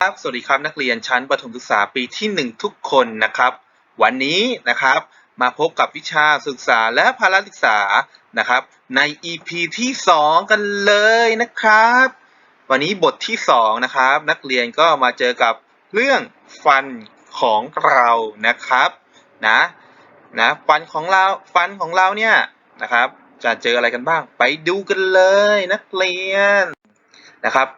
ครับสวัสดีครับนักเรียนชั้นประถมศึกษาปีที่ 1 ทุกคนนะครับ วันนี้นะครับมาพบกับวิชาศึกษาและพละศึกษานะครับ ใน EP ที่ 2 กันเลยนะครับ วันนี้บทที่ 2 นะครับ นักเรียนก็มาเจอกับเรื่องฟันของเรานะครับนะนะฟันของเราฟันของเราเนี่ยนะครับ จะเจออะไรกันบ้าง ไปดูกันเลยนักเรียนนะครับ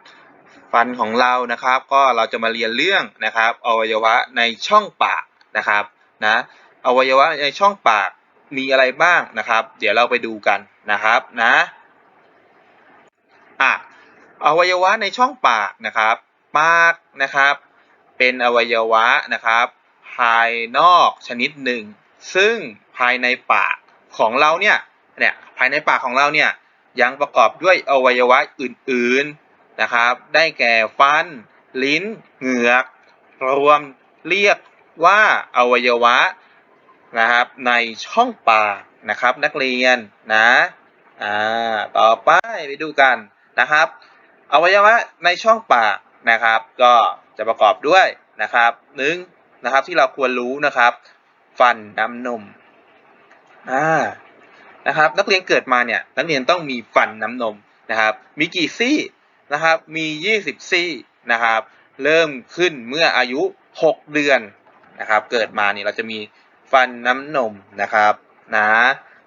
ฟันของเรานะครับ ก็เราจะมาเรียนเรื่องนะครับ อวัยวะในช่องปากนะครับนะอวัยวะในช่องปากมีอะไรบ้างนะครับ เดี๋ยวเราไปดูกันนะครับนะอะอวัยวะในช่องปากนะครับ ปากนะครับ เป็นอวัยวะนะครับ ภายนอกชนิดหนึ่ง ซึ่งภายในปากของเราเนี่ยเนี่ยภายในปากของเราเนี่ยยังประกอบด้วยอวัยวะอื่น ๆ นะครับ ได้แก่ฟัน ลิ้น เหงือก รวมเรียกว่าอวัยวะนะครับในช่องปากนะครับนักเรียนนะอ่าต่อไปไปดูกันนะครับ อวัยวะในช่องปากนะครับ ก็จะประกอบด้วยนะครับหนึ่งนะครับที่เราควรรู้นะครับ ฟันน้ำนมอ่านะครับ นักเรียนเกิดมาเนี่ยนักเรียนต้องมีฟันน้ำนมนะครับ มีกี่ซี่ นะครับมี 20 ซี่นะครับ เริ่มขึ้นเมื่ออายุ 6 เดือนนะครับ เกิดมานี่เราจะมีฟันน้ำนมนะครับนะ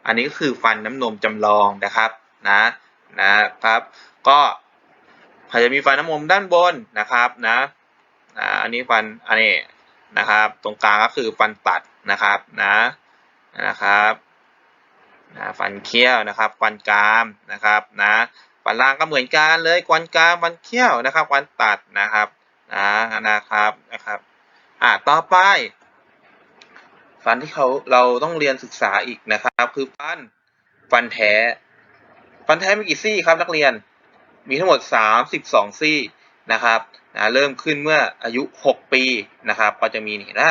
อันนี้ก็คือฟันน้ำนมจำลองนะครับนะนะครับ ก็อาจจะมีฟันน้ำนมด้านบนนะครับนะอ่าอันนี้ฟันอันนี้นะครับ ตรงกลางก็คือฟันตัดนะครับนะนะครับนะฟันเคี้ยวนะครับ ฟันกรามนะครับนะันล่างก็เหมือนกันเลยควันกรามฟันเขี้ยวนะครับควันตัดนะครับนะนะครับนะครับอ่าต่อไป ฟันที่เขาเราต้องเรียนศึกษาอีกนะครับ คือฟันฟันแท้ ฟันแท้มีกี่ซี่ครับนักเรียนมีทั้งหมด 32 ซี่นะครับนะเริ่มขึ้นเมื่ออายุ 6 ปีนะครับ ก็จะมีนี่นะ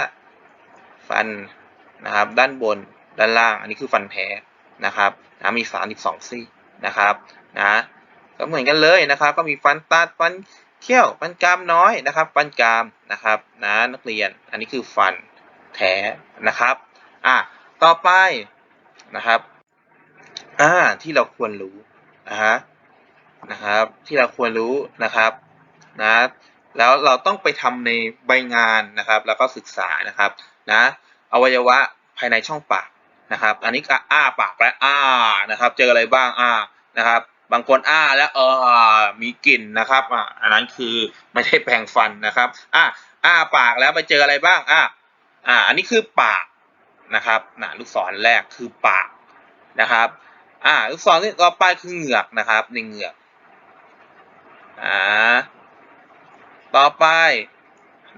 ฟันนะครับ ด้านบนด้านล่าง อันนี้คือฟันแท้นะครับนะมี 32 ซี่นะครับนะ ก็เหมือนกันเลยนะครับ ก็มีฟันตัดฟันเขี้ยวฟันกรามน้อยนะครับ ฟันกรามนะครับนะนักเรียนอันนี้คือฟันแท้นะครับอะต่อไปนะครับอ่าที่เราควรรู้นะฮะนะครับ ที่เราควรรู้นะครับนะแล้วเราต้องไปทำในใบงานนะครับ แล้วก็ศึกษานะครับนะอวัยวะภายในช่องปากนะครับ อันนี้อ้าปากและอ้านะครับ เจออะไรบ้างอ้านะครับ บางคนอ้าแล้วเออมีกลิ่นนะครับอ่าอันนั้นคือไม่ได้แปรงฟันนะครับอ่าอ้าปากแล้วไปเจออะไรบ้างอ่าอ่าอันนี้คือปากนะครับนะลูกศรแรกคือปากนะครับ อ่า ลูกศรที่ต่อไปคือเหงือกนะครับในเหงือกอ่าต่อไป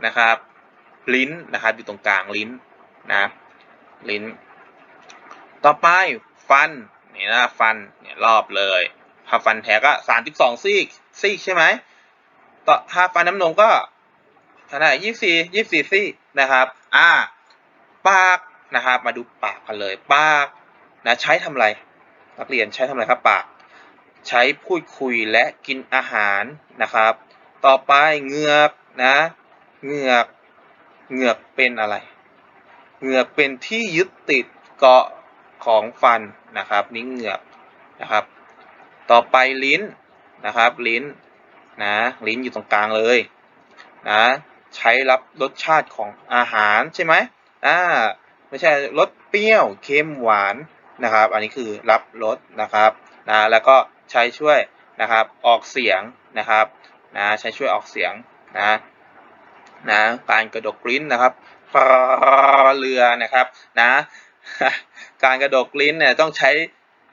นะครับ ลิ้นนะครับอยู่ตรงกลางลิ้นนะลิ้น ต่อไปฟันนี่นะฟันเนี่ยรอบเลย ถ้าฟันแท้ก็สามสิบสองซีกซีกใช่ไหมต่อถ้าฟันน้ำนมก็เท่าไหร่ยี่สี่ยี่สี่ซีกนะครับ อ่า ปากนะครับ มาดูปากกันเลย ปากนะใช้ทำอะไรนักเรียนใช้ทำอะไรครับ ปาก ใช้พูดคุยและกินอาหารนะครับ ต่อไปเหงือกนะเหงือกเหงือกเป็นอะไรเหงือกเป็นที่ยึดติดเกาะของฟันนะครับนี่เหงือกนะครับ ต่อไปลิ้นนะครับลิ้นนะลิ้นอยู่ตรงกลางเลยนะใช้รับรสชาติของอาหารใช่ไหมอ่าไม่ใช่รสเปรี้ยวเค็มหวานนะครับ อันนี้คือรับรสนะครับนะแล้วก็ใช้ช่วยนะครับออกเสียงนะครับนะใช้ช่วยออกเสียงนะนะการกระดกลิ้นนะครับเรือนะครับนะการกระดกลิ้นเนี่ยต้องใช้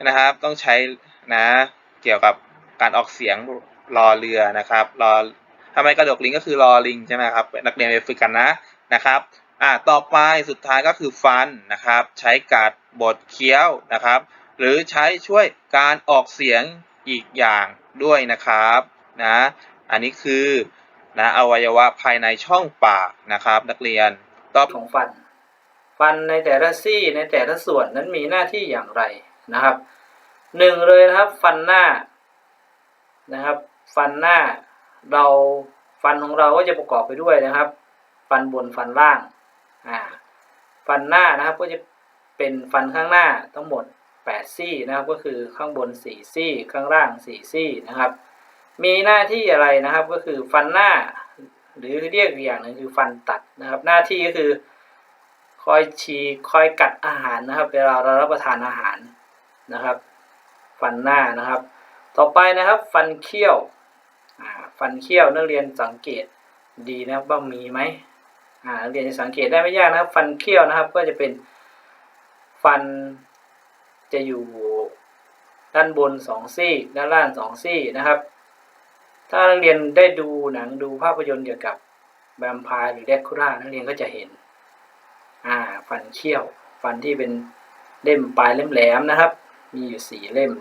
นะครับต้องใช้นะ เกี่ยวกับการออกเสียงรอเรือนะครับรอทำไมกระดกลิ้นก็คือรอลิงใช่ไหมครับนักเรียนไปฝึกกันนะนะครับอ่าต่อไปสุดท้ายก็คือฟันนะครับ ใช้กัดบดเคี้ยวนะครับ หรือใช้ช่วยการออกเสียงอีกอย่างด้วยนะครับนะอันนี้คือนะอวัยวะภายในช่องปากนะครับ นักเรียนต่อของฟัน ฟันในแต่ละซี่ในแต่ละส่วนนั้นมีหน้าที่อย่างไรนะครับ หนึ่งเลยนะครับฟันหน้านะครับ ฟันหน้าเราฟันของเราก็จะประกอบไปด้วยนะครับ ฟันบนฟันล่างอ่าฟันหน้านะครับก็จะเป็นฟันข้างหน้าทั้งหมด 8 ซี่นะครับ ก็คือข้างบน 4 ซี่ ข้างล่าง 4 ซี่นะครับ มีหน้าที่อะไรนะครับก็คือฟันหน้า หรือเรียกอีกอย่างหนึ่งคือฟันตัดนะครับ หน้าที่ก็คือคอยฉีคอยกัดอาหารนะครับ เวลาเรารับประทานอาหารนะครับ ฟันหน้านะครับ ต่อไปนะครับฟันเคี้ยวฟันเคี้ยวนักเรียนสังเกตดีนะครับว่ามีไหมนักเรียนจะสังเกตได้ไม่ยากนะครับ ฟันเคี้ยวนะครับก็จะเป็นฟันจะอยู่ด้านบนสองซี่ด้านล่างสองซี่นะครับ ถ้านักเรียนได้ดูหนังดูภาพยนตร์เกี่ยวกับแวมพร์หรือเดคูล่านักเรียนก็จะเห็น อ่า ฟันเคี้ยว ฟันที่เป็นเล่มปลายเล่มแหลมนะครับ มีอยู่สี่เล่ม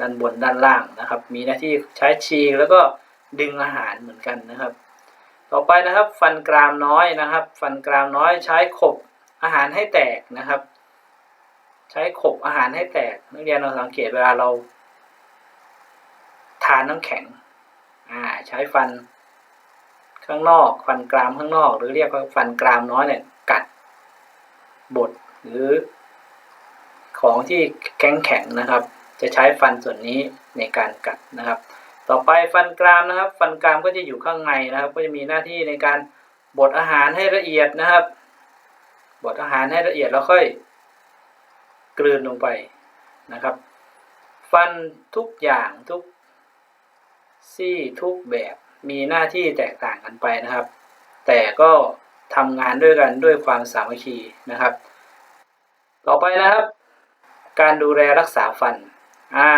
ด้านบนด้านล่างนะครับ มีหน้าที่ใช้ฉีกแล้วก็ดึงอาหารเหมือนกันนะครับ ต่อไปนะครับฟันกรามน้อยนะครับ ฟันกรามน้อยใช้ขบอาหารให้แตกนะครับ ใช้ขบอาหารให้แตกนักเรียนเราสังเกตเวลาเรา ทานน้ำแข็งอ่าใช้ฟันข้างนอก ฟันกรามข้างนอก หรือเรียกว่าฟันกรามน้อยเนี่ยกัดบดหรือ ของที่แข็งแข็งนะครับ จะใช้ฟันส่วนนี้ในการกัดนะครับ ต่อไปฟันกรามนะครับ ฟันกรามก็จะอยู่ข้างในนะครับ ก็จะมีหน้าที่ในการบดอาหารให้ละเอียดนะครับ บดอาหารให้ละเอียดแล้วค่อยกลืนลงไปนะครับ ฟันทุกอย่างทุกซี่ทุกแบบมีหน้าที่แตกต่างกันไปนะครับ แต่ก็ทำงานด้วยกันด้วยความสามัคคีนะครับ ต่อไปนะครับ การดูแลรักษาฟันอ่า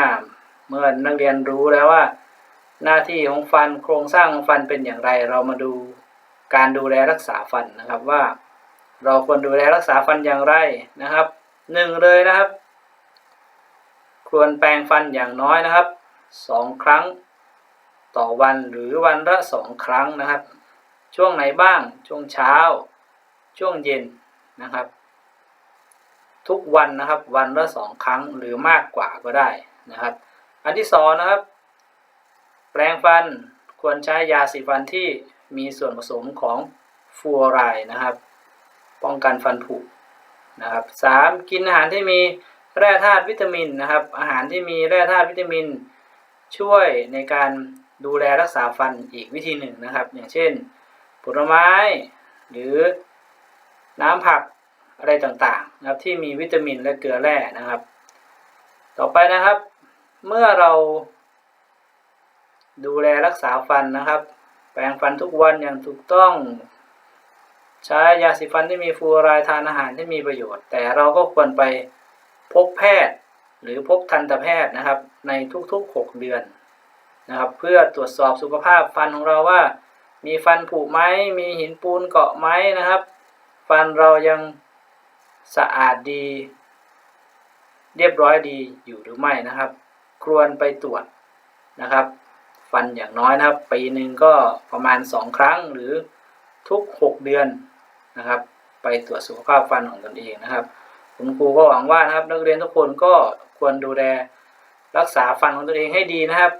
เมื่อนักเรียนรู้แล้วว่า หน้าที่ของฟันโครงสร้างของฟันเป็นอย่างไร เรามาดูการดูแลรักษาฟันนะครับว่า เราควรดูแลรักษาฟันอย่างไรนะครับหนึ่งเลยนะครับ ควรแปรงฟันอย่างน้อยนะครับสองครั้งต่อวันหรือวันละสองครั้งนะครับ ช่วงไหนบ้างช่วงเช้า ช่วงเย็นนะครับ ทุกวันนะครับ วันละสองครั้งหรือมากกว่าก็ได้นะครับ อันที่สองนะครับ แปรงฟันควรใช้ยาสีฟันที่มีส่วนผสมของฟูออไรด์นะครับ ป้องกันฟันผุนะครับสามกินอาหารที่มีแร่ธาตุวิตามินนะครับ อาหารที่มีแร่ธาตุวิตามิน ช่วยในการดูแลรักษาฟันอีกวิธีหนึ่งนะครับ อย่างเช่น ผลไม้ หรือน้ำผัก อะไรต่างๆนะครับที่มีวิตามินและเกลือแร่นะครับ ต่อไปนะครับ เมื่อเรา ดูแลรักษาฟันนะครับ แปรงฟันทุกวันอย่างถูกต้อง ใช้ยาสีฟันที่มีฟูรด์ทานอาหารที่มีประโยชน์ แต่เราก็ควรไปพบแพทย์หรือพบทันตแพทย์นะครับ ในทุกๆ 6 เดือนนะครับ เพื่อตรวจสอบสุขภาพฟันของเราว่า มีฟันผุไหมมีหินปูนเกาะไหมนะครับ ฟันเรายัง สะอาดดี เรียบร้อยดีอยู่หรือไม่นะครับ ควรไปตรวจนะครับ ฟันอย่างน้อยนะครับ ปีหนึ่งก็ประมาณ 2 ครั้งหรือทุก 6 เดือนนะครับ ไปตรวจสุขภาพฟันของตนเองนะครับ คุณครูก็หวังว่านะครับ นักเรียนทุกคนก็ควรดูแลรักษาฟันของตนเองให้ดีนะครับ